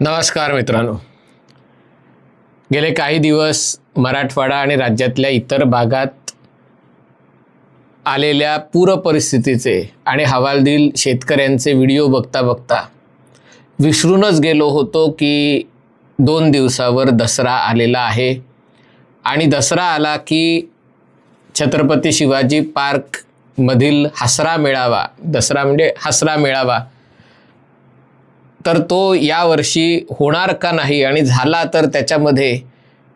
नमस्कार मित्रांनो. गेले काही दिवस मराठवाडा आणि राज्यातल्या इतर भागात आलेल्या पूर परिस्थितीचे आणि हवालदिल शेतकऱ्यांचे व्हिडिओ बघता बघता विसरूनच गेलो होतो की दोन दिवसावर दसरा आलेला आहे. आणि दसरा आला की छत्रपती शिवाजी पार्कमधील हसरा मेळावा दसरा म्हणजे हसरा मेळावा. तर तो यावर्षी होणार का नाही आणि झाला तर त्याच्यामध्ये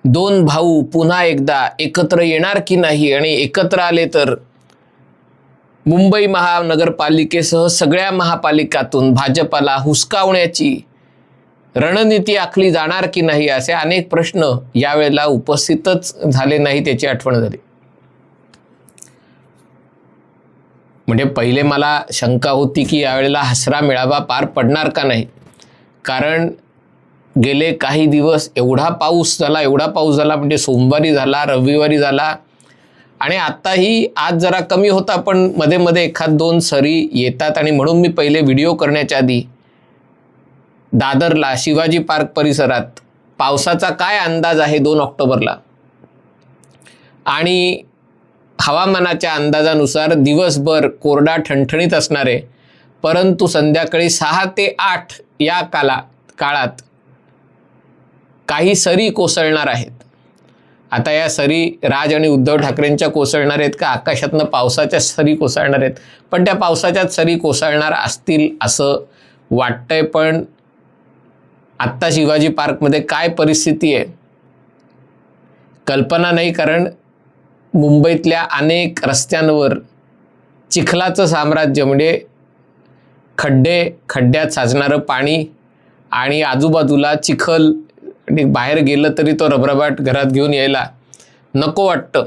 दोन भाऊ पुन्हा एकदा एकत्र येणार की नाही आणि एकत्र आले तर मुंबई महानगरपालिकेसह सगळ्या महापालिकातून भाजपाला हुसकावण्याची रणनीती आखली जाणार की नाही असे अनेक प्रश्न यावेळेला उपस्थितच झाले नाही त्याची आठवण झाली. म्हणजे पहिले मला शंका होती की यावेळेला हसरा मेळावा पार पडणार का नाही? कारण गेले काही दिवस एवढा पाऊस झाला एवढा पाऊस झाला म्हणजे सोमवारी झाला रविवारी झाला आणि आत्ताही आज जरा कमी होता पण मध्ये मध्ये एखाद दोन सरी येतात आणि म्हणून मी पहिले व्हिडिओ करण्याच्या आधी दादरला शिवाजी पार्क परिसरात पावसाचा काय अंदाज आहे दोन ऑक्टोबरला? आणि हवामानाच्या अंदाजानुसार दिवसभर कोरडा ठणठणीत असणारे परंतु संध्याकाळी सहा ते आठ या काला काळात काही सरी कोसळणार आहेत. आता या सरी राज आणि उद्धव ठाकरेंच्या कोसळणार आहेत का? आकाशातनं पावसाच्या सरी कोसळणार आहेत. पण त्या पावसाच्याच सरी कोसळणार असतील असं वाटतंय पण आत्ता शिवाजी पार्कमध्ये काय परिस्थिती आहे? कल्पना नाही कारण मुंबईतल्या अनेक रस्त्यांवर चिखलाचं साम्राज्य म्हणजे खड्डे खड्ड्यात साचणारं पाणी आणि आजूबाजूला चिखल आणि बाहेर गेलं तरी तो रबरबाट घरात घेऊन यायला नको वाटतं.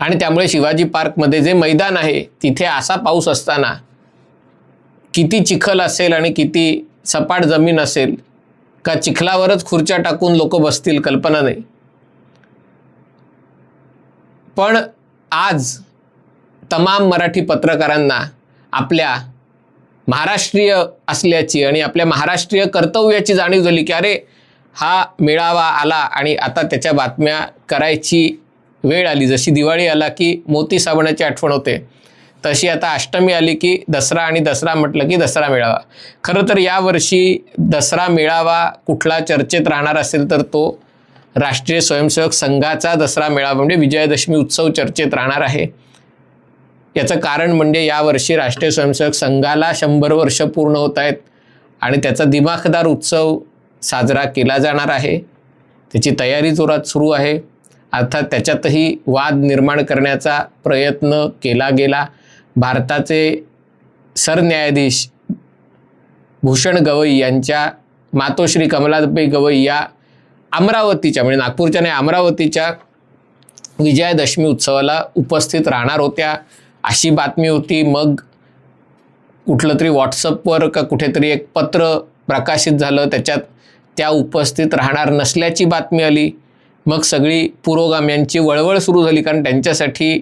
आणि त्यामुळे शिवाजी पार्कमध्ये जे मैदान आहे तिथे असा पाऊस असताना किती चिखल असेल आणि किती सपाट जमीन असेल का चिखलावरच खुर्च्या टाकून लोक बसतील कल्पना नाही. पण आज तमाम मराठी पत्रकारांना आपल्या महाराष्ट्रीय असल्याची आणि आपल्या महाराष्ट्रीय कर्तव्याची जाणीव झाली की अरे हा मेळावा आला आणि आता त्याच्या बातम्या करायची वेळ आली. जशी दिवाळी आला की मोती साबणाची आठवण होते तशी आता अष्टमी आली की दसरा आणि दसरा म्हटलं की दसरा मेळावा. खरं तर यावर्षी दसरा मेळावा कुठला चर्चेत राहणार असेल तर तो राष्ट्रीय स्वयंसेवक संघाचा दसरा मेळावा म्हणजे विजयादशमी उत्सव चर्चेत राहणार आहे. याचं कारण म्हणजे यावर्षी राष्ट्रीय स्वयंसेवक संघाला शंभर वर्ष पूर्ण होत आहेत आणि त्याचा दिमाखदार उत्सव साजरा केला जाणार आहे. त्याची तयारी जोरात सुरू आहे. अर्थात त्याच्यातही वाद निर्माण करण्याचा प्रयत्न केला गेला. भारताचे सरन्यायाधीश भूषण गवई यांच्या मातोश्री कमलाबाई गवई या अमरावतीच्या म्हणजे नागपूरच्या नाही अमरावतीच्या विजयादशमी उत्सवाला उपस्थित राहणार होत्या. अशी बातमी होती. मग कुठलं तरी व्हॉट्सअपवर का कुठेतरी एक पत्र प्रकाशित झालं. त्याच्यात त्या उपस्थित राहणार नसल्याची बातमी आली. मग सगळी पुरोगाम्यांची वळवळ सुरू झाली. कारण त्यांच्यासाठी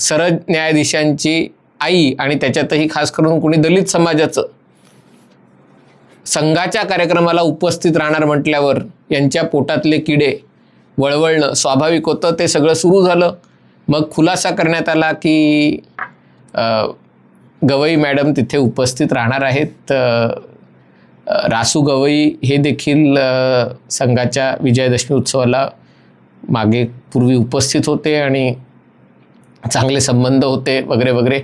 सरज न्यायाधीशांची आई आणि त्याच्यातही खास करून कुणी दलित समाजाचं संघाच्या कार्यक्रमाला उपस्थित राहणार म्हटल्यावर यांच्या पोटातले किडे वळवळणं स्वाभाविक होतं. ते सगळं सुरू झालं. मग खुलासा करण्यात आला की गवई मॅडम तिथे उपस्थित राहणार आहेत. रासू गवई हे देखील संघाच्या विजयादशमी उत्सवाला मागे पूर्वी उपस्थित होते आणि चांगले संबंध होते वगैरे वगैरे.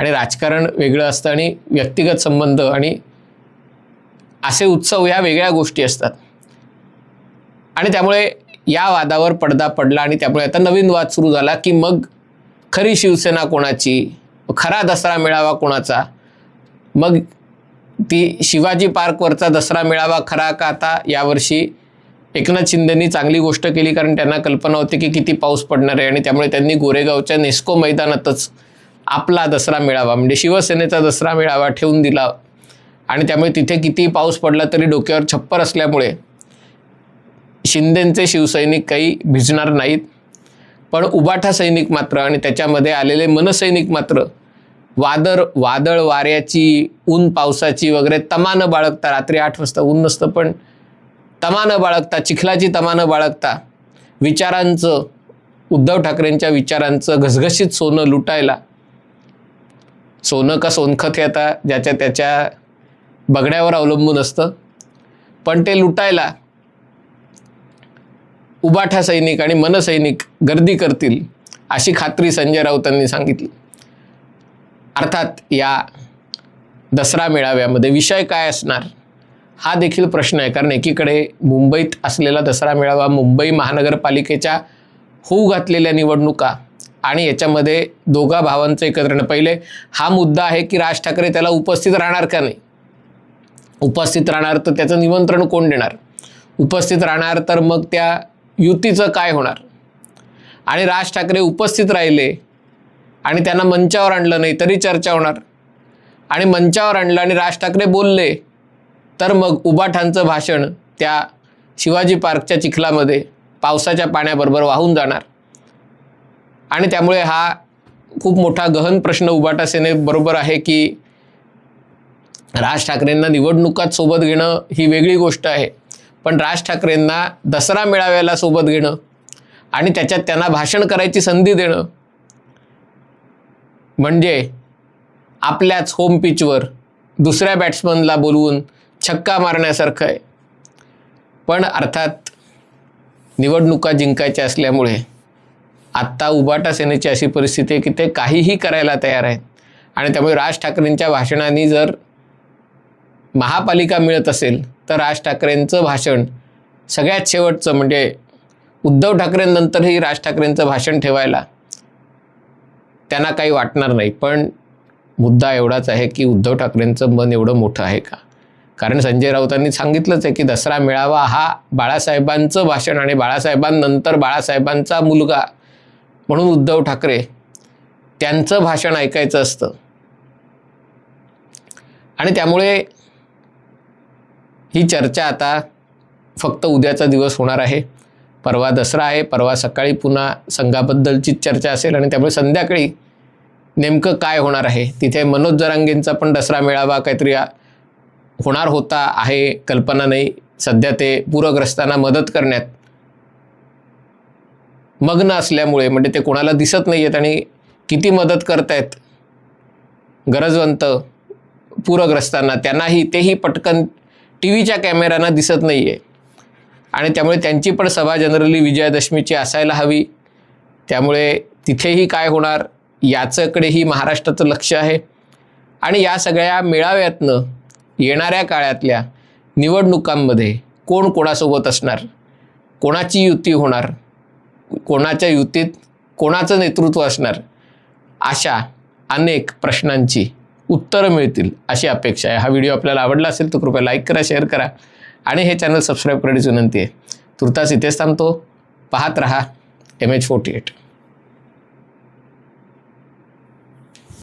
आणि राजकारण वेगळं असतं आणि व्यक्तिगत संबंध आणि असे उत्सव या वेगळ्या गोष्टी असतात. आणि त्यामुळे या वादावर पडदा पडला आणि त्यामुळे आता नवीन वाद सुरू झाला की मग खरी शिवसेना कोणाची? खरा दसरा मेळावा कोणाचा? मग ती शिवाजी पार्कवरचा दसरा मेळावा खरा का आता? यावर्षी एकनाथ शिंदेनी चांगली गोष्ट केली कारण त्यांना कल्पना होती की किती पाऊस पडणार आहे आणि त्यामुळे त्यांनी गोरेगावच्या नेस्को मैदानातच आपला दसरा मेळावा म्हणजे शिवसेनेचा दसरा मेळावा ठेवून दिला आणि त्यामुळे तिथे किती पाऊस पडला तरी डोक्यावर छप्पर असल्यामुळे शिंदेंचे शिवसैनिक काही भिजणार नाहीत. पण उबाठा सैनिक मात्र आणि त्याच्यामध्ये आलेले मनसैनिक मात्र वादळ वादळ वाऱ्याची ऊन पावसाची वगैरे तमानं बाळगता. रात्री आठ वाजता ऊन नसतं पण तमानं बाळगता चिखलाची तमानं बाळगता. विचारांचं उद्धव ठाकरेंच्या विचारांचं घसघशीत सोनं लुटायला. सोनं का सोनखत हे आता ज्याच्या त्याच्या बघण्यावर अवलंबून असतं. पण ते लुटायला उबाठा सैनिक आणि मनसैनिक गर्दी करतील अशी खात्री संजय राऊतांनी सांगितली. अर्थात या दसरा मेळाव्यामध्ये विषय काय असणार? हा देखील प्रश्न आहे. कारण एकीकडे मुंबईत असलेला दसरा मेळावा मुंबई महानगरपालिकेच्या होऊ घातलेल्या निवडणुका आणि याच्यामध्ये दोघा भावांचं एकत्र पहिले हा मुद्दा आहे की राज ठाकरे त्याला उपस्थित राहणार का नाही? उपस्थित राहणार तर त्याचं निमंत्रण कोण देणार? उपस्थित राहणार तर मग त्या युतीचं काय होणार? आणि राज ठाकरे उपस्थित राहिले आणि त्यांना मंचावर आणलं नाही तरी चर्चा होणार. आणि मंचावर आणलं आणि राज ठाकरे बोलले तर मग उबाठांचं भाषण त्या शिवाजी पार्कच्या चिखलामध्ये पावसाच्या पाण्याबरोबर वाहून जाणार. आणि त्यामुळे हा खूप मोठा गहन प्रश्न उबाटा सेनेबरोबर आहे की राज ठाकरेंना निवडणुकात सोबत घेणं ही वेगळी गोष्ट आहे. पण राज ठाकरेंना दसरा मेळाव्याला सोबत घेणं आणि त्याच्यात त्यांना भाषण करायची संधी देणं म्हणजे आपल्याच होम पिचवर दुसऱ्या बॅट्समनला बोलवून छक्का मारण्यासारखं आहे. पण अर्थात निवडणुका जिंकायच्या असल्यामुळे आत्ता उबाटा सेनेची अशी परिस्थिती आहे की ते काहीही करायला तयार आहेत. आणि त्यामुळे राज ठाकरेंच्या भाषणाने जर महापालिका मिळत असेल तर राज ठाकरेंचं भाषण सगळ्यात शेवटचं म्हणजे उद्धव ठाकरेंनंतरही राज ठाकरेंचं भाषण ठेवायला त्यांना काही वाटणार नाही. पण मुद्दा एवढाच आहे की उद्धव ठाकरेंचं मन एवढं मोठं आहे का? कारण संजय राऊतांनी सांगितलंच आहे की दसरा मेळावा हा बाळासाहेबांचं भाषण आणि बाळासाहेबांनंतर बाळासाहेबांचा मुलगा म्हणून उद्धव ठाकरे त्यांचं भाषण ऐकायचं असतं. आणि त्यामुळे ही चर्चा आता फक्त उद्याचा दिवस होणार आहे. परवा दसरा आहे परवा सकाळी पुन्हा संघाबद्दलचीच चर्चा असेल आणि त्यामुळे संध्याकाळी नेमकं काय होणार आहे? तिथे मनोज जरांगेंचा पण दसरा मेळावा काहीतरी होणार होता आहे कल्पना नाही. सध्या ते पूरग्रस्तांना मदत करण्यात मग्न असल्यामुळे म्हणजे ते कोणाला दिसत नाही आहेत आणि किती मदत करतायत गरजवंत पूरग्रस्तांना त्यांनाही तेही पटकन टी व्हीच्या कॅमेऱ्यांना दिसत नाही आहे आणि त्यामुळे त्यांची पण सभा जनरली विजयादशमीची असायला हवी. त्यामुळे तिथेही काय होणार याच्याकडेही महाराष्ट्राचं लक्ष आहे. आणि या सगळ्या मेळाव्यातनं येणाऱ्या काळातल्या निवडणुकांमध्ये कोण कोणासोबत असणार? कोणाची युती होणार? कोणाच्या युतीत कोणाचं नेतृत्व असणार? अशा अनेक प्रश्नांची उत्तरं मिळतील अशी अपेक्षा आहे. हा व्हिडिओ आपल्याला आवडला असेल तर कृपया लाईक करा शेअर करा आणि हे चॅनल सबस्क्राईब करण्याची विनंती आहे. तुर्तास इथेच थांबतो. पाहत रहा. M H forty eight